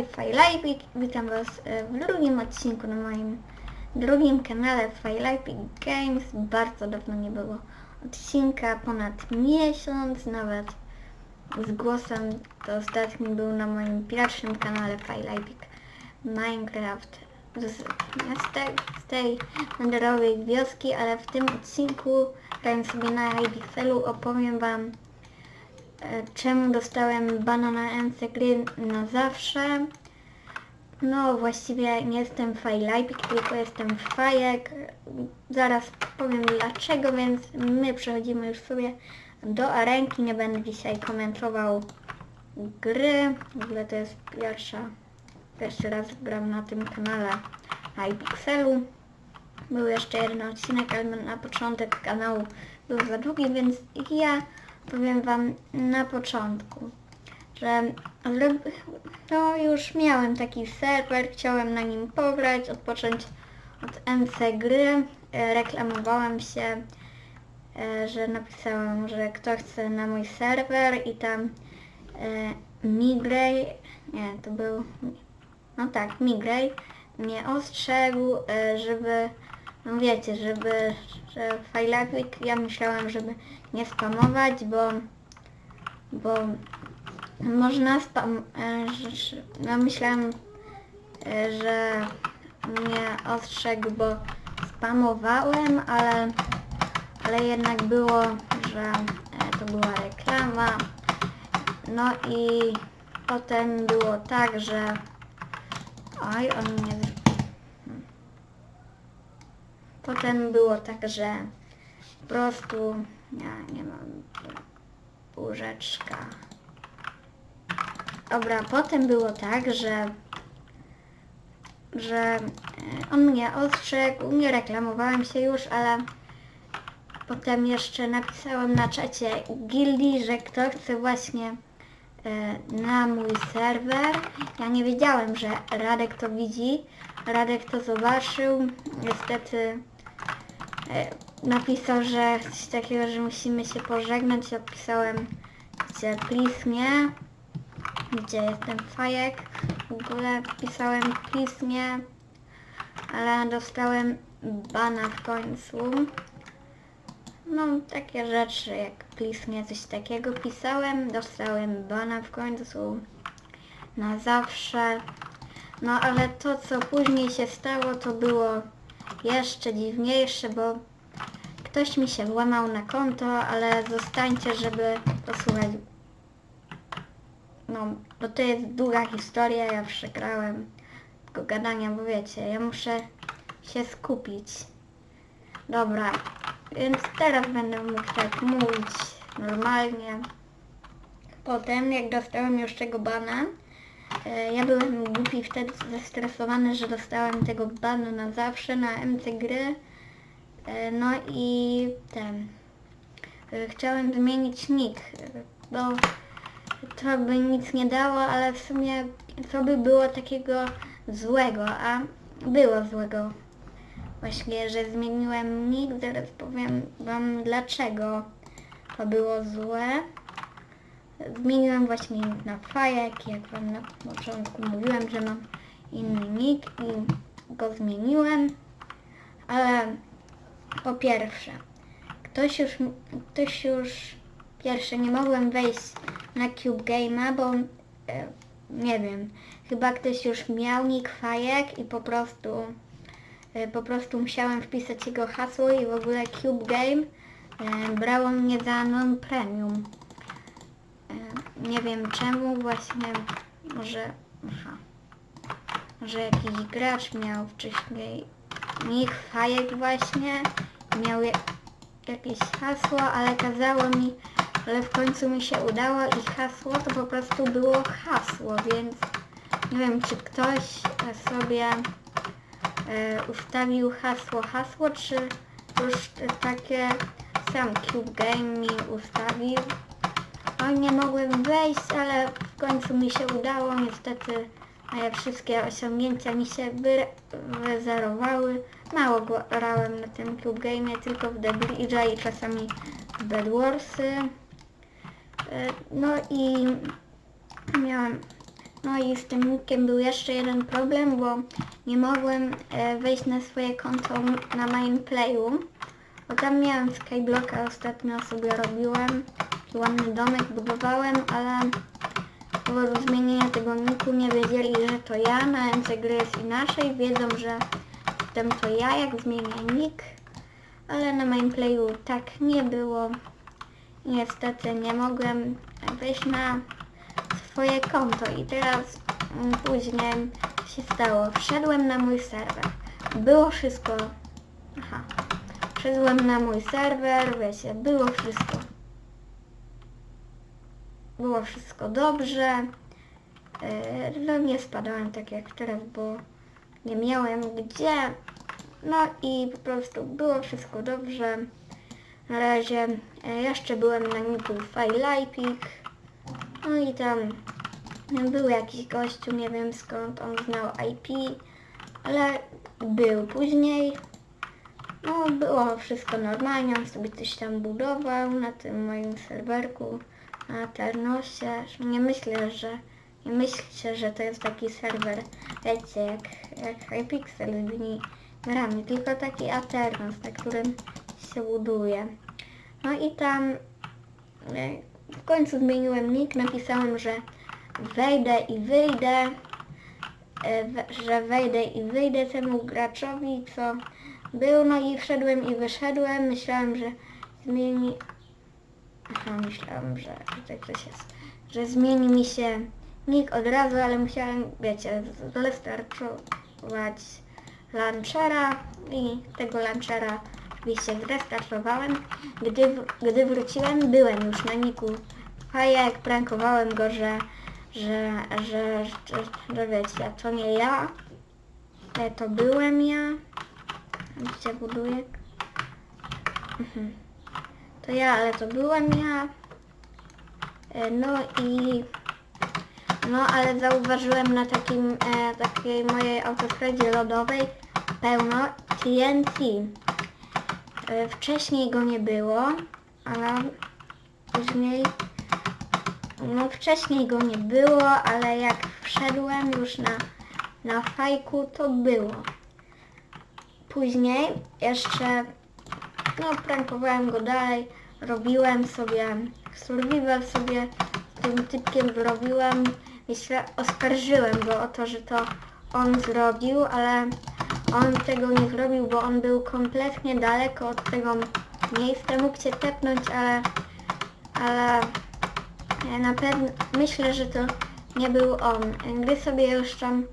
tutaj. Witam Was e, w drugim odcinku na moim drugim kanale Fajlajpik Games. Bardzo dawno nie było odcinka, ponad miesiąc nawet. Z głosem to ostatni był na moim pierwszym kanale Fajlajpik Minecraft z, z, tej, z tej wioski, ale w tym odcinku grając sobie na iPixelu opowiem Wam czemu dostałem bana na gry na zawsze. No właściwie nie jestem Fajlajpik, tylko jestem Fajek. Zaraz powiem dlaczego, więc my przechodzimy już sobie do arenki. Nie będę dzisiaj komentował gry. W ogóle to jest pierwsza, pierwszy raz gram na tym kanale na iPixelu. Był jeszcze jeden odcinek, ale na początek kanału był za długi, więc ja powiem Wam na początku, że no już miałem taki serwer, chciałem na nim pograć, odpocząć od MC gry, e, reklamowałem się, e, że napisałem, że kto chce na mój serwer i tam e, Migrej, nie, to był, no tak, Migrej mnie ostrzegł, żeby, no wiecie, żeby, że Fajlapik, ja myślałem, żeby nie spamować, bo, bo można spam, e, no myślałem, e, że mnie ostrzegł, bo spamowałem, ale, ale jednak było, że e, to była reklama. No i potem było tak, że oj, on mnie Potem było tak, że po prostu ja nie mam łóżeczka. Dobra, potem było tak, że że e, on mnie ostrzegł, nie reklamowałem się już, ale potem jeszcze napisałem na czacie gildii, że kto chce właśnie e, na mój serwer. Ja nie wiedziałem, że Radek to widzi. Radek to zobaczył. Niestety napisał, że coś takiego, że musimy się pożegnać. Odpisałem, gdzie please nie. Gdzie jestem fajek. W ogóle pisałem please nie. Ale dostałem bana w końcu. No, takie rzeczy jak please nie, coś takiego pisałem. Dostałem bana w końcu. Na zawsze. No ale to co później się stało to było jeszcze dziwniejsze, bo ktoś mi się włamał na konto, ale zostańcie, żeby posłuchać. No, bo to jest długa historia, ja przegrałem tego gadania, bo wiecie, ja muszę się skupić. Dobra, więc teraz będę mógł tak mówić normalnie. Potem, jak dostałem już tego bana, Ja byłem głupi wtedy zestresowany, że dostałem tego banu na zawsze na MC gry. E, No i ten. e, Chciałem zmienić nick, e, bo to by nic nie dało, ale w sumie co by było takiego złego, a było złego. Właśnie, że zmieniłem nick, zaraz powiem wam dlaczego to było złe. Zmieniłem właśnie na Fajek, jak wam na początku mówiłem, że mam inny nick i go zmieniłem. Ale po pierwsze, ktoś już, ktoś już, pierwsze nie mogłem wejść na Cube Game'a, bo e, nie wiem, chyba ktoś już miał nick Fajek i po prostu e, po prostu musiałem wpisać jego hasło i w ogóle Cube Game e, brało mnie za non-premium. E, Nie wiem czemu właśnie, może, aha, może jakiś gracz miał wcześniej nick fajek właśnie, miał je, jakieś hasło, ale kazało mi, ale w końcu mi się udało i hasło to po prostu było hasło, więc nie wiem czy ktoś sobie e, ustawił hasło hasło, czy już takie sam Cube Game mi ustawił. No nie mogłem wejść, ale w końcu mi się udało. Niestety moje wszystkie osiągnięcia mi się wy- wyzerowały. Mało grałem na tym Cube Game, tylko w The Bridge'a i czasami w Bed Warsy. E, No i miałem No i z tym nickiem był jeszcze jeden problem, bo nie mogłem e, wejść na swoje konto na mainplayu. Bo tam miałem skyblocka, ostatnio sobie robiłem. Ładny domek budowałem, ale powodu zmienienia tego niku nie wiedzieli, że to ja. Na MC gry jest inaczej. Wiedzą, że jestem to ja, jak zmienię nick. Ale na mainplayu tak nie było. Niestety nie mogłem wejść na swoje konto i teraz mm, później się stało. Wszedłem na mój serwer. Było wszystko. Aha. Wszedłem na mój serwer, wiecie, było wszystko. Było wszystko dobrze. Yy, No nie spadałem tak jak teraz, bo nie miałem gdzie. No i po prostu było wszystko dobrze. Na razie e, jeszcze byłem na niku Fajlajpik. No i tam był jakiś gościu, nie wiem skąd on znał IP, ale był później. No było wszystko normalnie, on sobie coś tam budował na tym moim serwerku, na Ternosie. Nie myślę, że nie myślcie, że to jest taki serwer, wiecie, jak, jak Hypixel z grami, tylko taki Aternos, na którym się buduje. No i tam e, w końcu zmieniłem nick, napisałem, że wejdę i wyjdę, e, że wejdę i wyjdę temu graczowi, co był, no i wszedłem i wyszedłem, myślałem, że zmieni... Aha, myślałem, że tutaj jest, że zmieni mi się nick od razu, ale musiałem, wiecie, zrestartować launchera i tego launchera oczywiście zrestartowałem. Gdy, gdy wróciłem, byłem już na niku jak prankowałem go, że, że, że, że, wiecie, to nie ja, to byłem ja. Gdzie buduję? Mhm. To ja, ale to byłem ja. E, No i no ale zauważyłem na takim e, takiej mojej autostradzie lodowej pełno TNT. E, wcześniej go nie było, ale później no wcześniej go nie było, ale jak wszedłem już na, na fajku to było. Później jeszcze no prankowałem go dalej, robiłem sobie survival sobie z tym typkiem zrobiłem, myślę, oskarżyłem go o to, że to on zrobił, ale on tego nie zrobił, bo on był kompletnie daleko od tego miejsca, mógł się tepnąć, ale ale na pewno myślę, że to nie był on. Gdy sobie już tam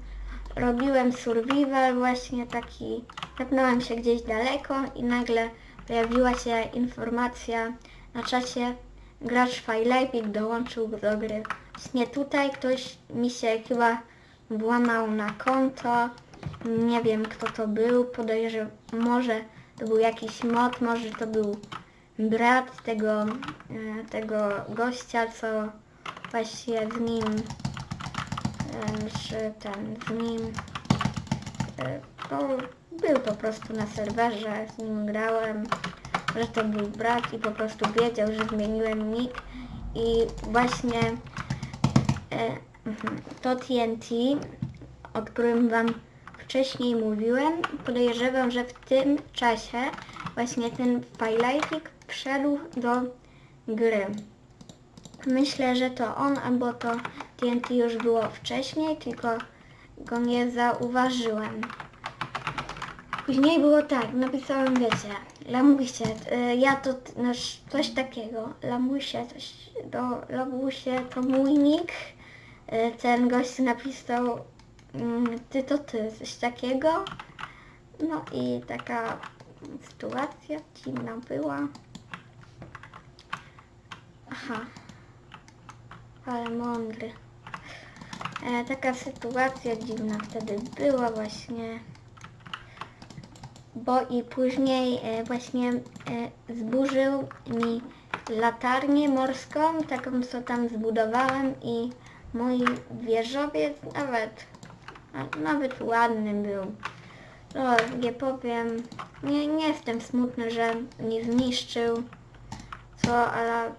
robiłem survival, właśnie taki, tepnąłem się gdzieś daleko i nagle pojawiła się informacja na czacie gracz Fajlejpik dołączył do gry. Właśnie tutaj ktoś mi się chyba włamał na konto. Nie wiem kto to był, podejrzewam, może to był jakiś mod, może to był brat tego, e, tego gościa, co właśnie z nim, e, czy ten, z nim, e, był po prostu na serwerze, z nim grałem, że to był brat i po prostu wiedział, że zmieniłem nick i właśnie e, mhm, to TNT, o którym Wam wcześniej mówiłem, podejrzewam, że w tym czasie właśnie ten Fajlajtik wszedł do gry. Myślę, że to on, albo to TNT już było wcześniej, tylko go nie zauważyłem. Później było tak, napisałem, wiecie, lamusie, y, ja to coś takiego, lamusie, coś, do lamusie to mój nick, Y, ten gość napisał, mm, ty to ty, coś takiego, no i taka sytuacja dziwna była. Aha, ale mądry. E, taka sytuacja dziwna wtedy była właśnie bo i później e, właśnie e, zburzył mi latarnię morską, taką co tam zbudowałem i mój wieżowiec nawet, nawet ładny był. No, nie powiem, nie, nie jestem smutny, że nie zniszczył, co, ale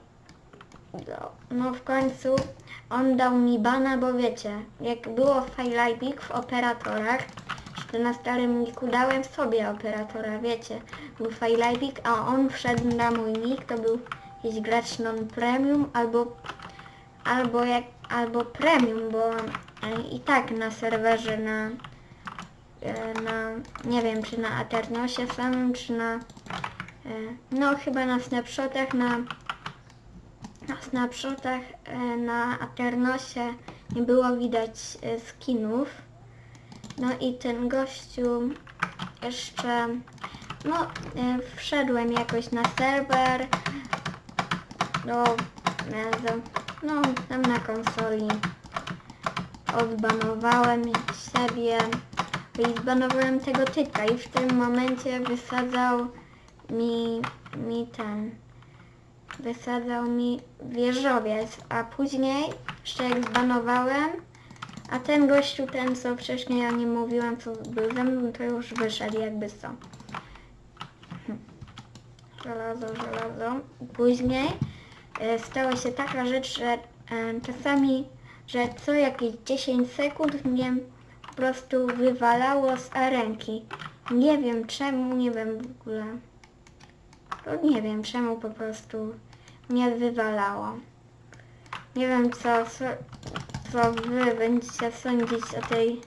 no, no w końcu on dał mi bana, bo wiecie, jak było Firelighting w operatorach, to na starym niku dałem sobie operatora, wiecie, był Firelighting, a on wszedł na mój nick, to był jakiś gracz non-premium albo albo jak albo premium, bo e, i tak na serwerze na e, na nie wiem czy na Aternosie samym czy na e, no chyba na snapshotach na na snapshotach na Aternosie nie było widać skinów. No i ten gościu jeszcze no e, wszedłem jakoś na serwer do za- no tam na konsoli odbanowałem siebie i zbanowałem tego typa i w tym momencie wysadzał mi, mi ten wysadzał mi wieżowiec, a później jeszcze jak zbanowałem, a ten gościu, ten co wcześniej o nim mówiłem, co był ze mną, to już wyszedł jakby co. Żelazo, żelazo. Później e, stała się taka rzecz, że e, czasami, że co jakieś 10 sekund mnie po prostu wywalało z arenki. Nie wiem czemu, nie wiem w ogóle. To nie wiem czemu po prostu mnie wywalało. Nie wiem co, co, wy będziecie sądzić o tej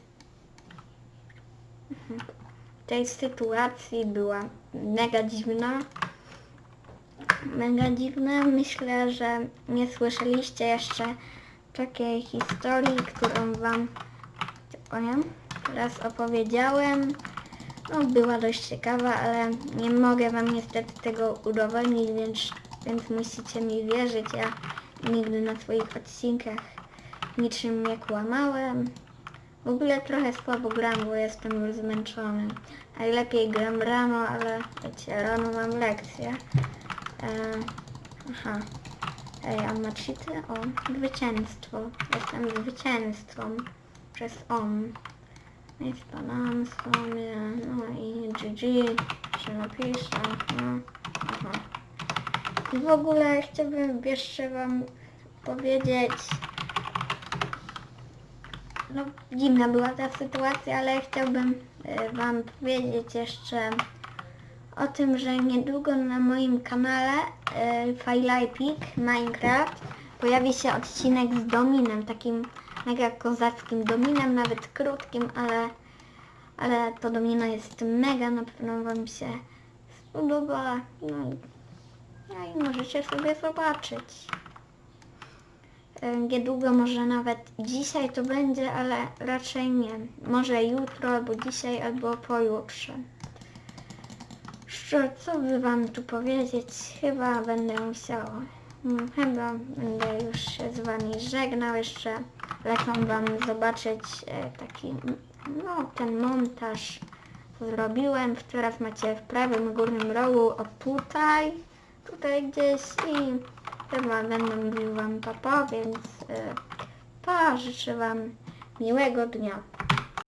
Mhm. tej sytuacji. Była mega dziwna. Mega dziwna. Myślę, że nie słyszeliście jeszcze takiej historii, którą wam o nią teraz opowiedziałem. No, była dość ciekawa, ale nie mogę wam niestety tego udowodnić, więc, więc musicie mi wierzyć. Ja nigdy na swoich odcinkach niczym nie kłamałem. W ogóle trochę słabo gram, bo jestem już zmęczony. Najlepiej gram rano, ale wiecie, rano mam lekcję. E, aha. Ej, a ma cheaty? O, zwycięstwo. Jestem zwycięzcą przez on. No i spadam sobie, no i GG się napiszę, no. Aha. I w ogóle chciałbym jeszcze wam powiedzieć, no dziwna była ta sytuacja, ale chciałbym e, wam powiedzieć jeszcze o tym, że niedługo na moim kanale e, Epic Minecraft pojawi się odcinek z Dominem, takim mega kozackim Dominem, nawet krótkim, ale, ale to Domino jest mega, na pewno Wam się spodoba. No, no i możecie sobie zobaczyć. Niedługo, może nawet dzisiaj to będzie, ale raczej nie. Może jutro, albo dzisiaj, albo pojutrze. Szczerze, co by wam tu powiedzieć? Chyba będę musiała. mm, Chyba będę już się z wami żegnał. Jeszcze lecą wam zobaczyć e, taki, no ten montaż zrobiłem. Teraz macie w prawym górnym rogu, o tutaj, tutaj gdzieś i chyba będę mówił wam papa, więc e, pa, życzę wam miłego dnia.